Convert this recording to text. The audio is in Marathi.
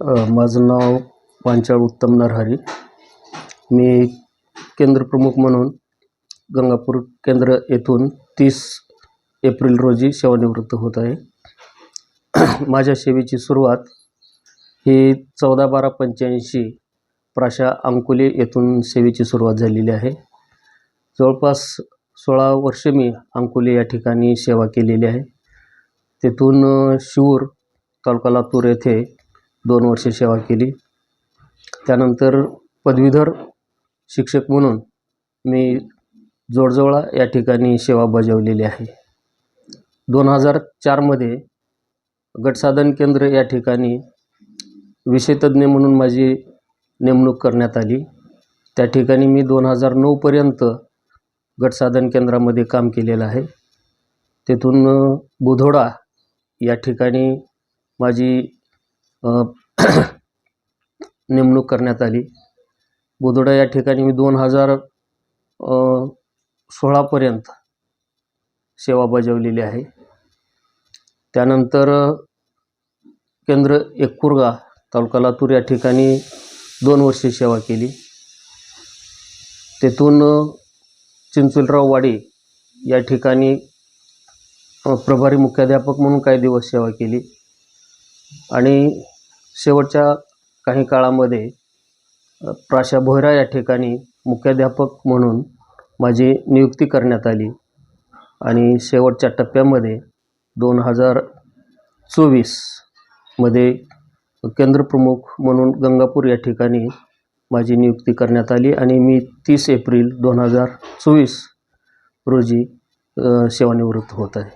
माझं नाव पांचाळ उत्तम नरहरी मी केंद्रप्रमुख म्हणून गंगापूर केंद्र येथून तीस एप्रिल रोजी सेवानिवृत्त होत आहे. माझ्या सेवेची सुरुवात ही चौदा बारा पंच्याऐंशी प्राशा अंकुले येथून सेवेची सुरुवात झालेली आहे. जवळपास सोळा वर्षे मी अंकुले या ठिकाणी सेवा केलेली आहे. तेथून शिवूर तालुका लातूर येथे दोन वर्षे सेवा केली. त्यानंतर पदवीधर शिक्षक म्हणून मी जोडजवळा या ठिकाणी सेवा बजावलेली आहे. दोन हजार चारमध्ये गटसाधन केंद्र या ठिकाणी विषयतज्ञ म्हणून माझी नेमणूक करण्यात आली. त्या ठिकाणी मी दोन हजार नऊपर्यंत गटसाधन केंद्रामध्ये काम केलेलं आहे. तेथून बुधोडा या ठिकाणी माझी नेमणूक करण्यात आली. बोदोडा या ठिकाणी मी दोन हजार सोळापर्यंत सेवा बजावलेली आहे. त्यानंतर केंद्र एकपुरगा तालुका लातूर या ठिकाणी दोन वर्षे सेवा केली. तेथून चिंचुलराव वाडी या ठिकाणी प्रभारी मुख्याध्यापक म्हणून काही दिवस सेवा केली. आणि शेवटच्या काही काळामध्ये प्राशा भोयरा या ठिकाणी मुख्याध्यापक म्हणून माझी नियुक्ती करण्यात आली. आणि शेवटच्या टप्प्यामध्ये दोन हजार चोवीसमध्ये केंद्रप्रमुख म्हणून गंगापूर या ठिकाणी माझी नियुक्ती करण्यात आली आणि मी तीस एप्रिल दोन हजार चोवीस रोजी सेवानिवृत्त होत आहे.